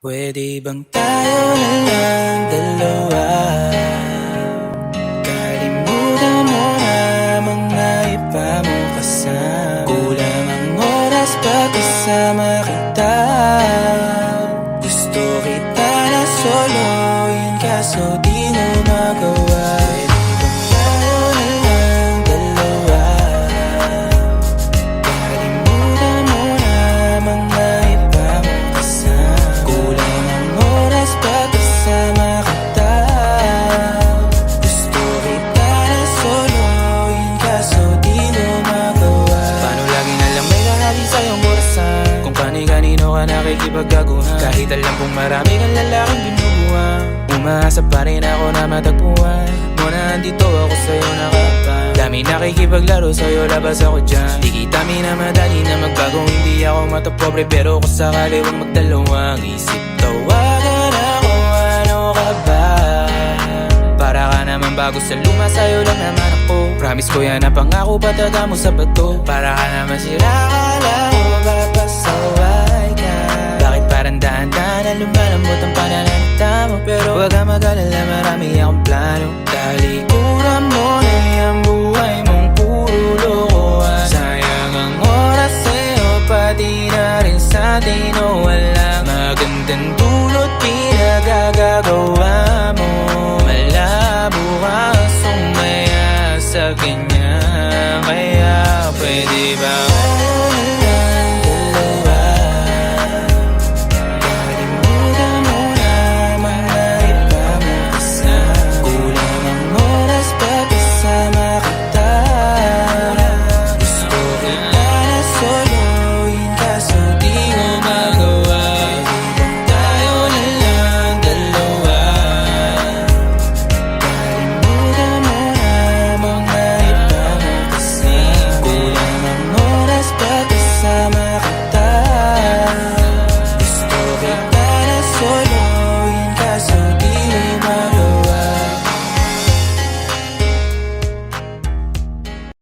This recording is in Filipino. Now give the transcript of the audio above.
Pwede bang tayo na lang dalawa? Kalimutan mo na mga iba mo kasama. Kulang ang oras pag kasama kita. Gusto kita na soloin kaso di mo magawa ka nakikipagkaguhan Kahit alam kong marami kang lalaking binubuhan Umaasa pa rin ako na matagpuan. Muna andito ako sa'yo nakapan Dami nakikipaglaro sa'yo labas ako dyan. Di kita minamadali na magbago Hindi ako matapobre pero kung sakali wag magdalawang isip Tawagan ako ano ka ba? Para ka naman bago sa luma, sa'yo lang naman ako. Promise ko yan na pangako, pataga mo sa bato. Para ka naman sira, akala ko na lumalambot ang pananalita mo Pero wag ka mag-alala, marami akong plano. Dahil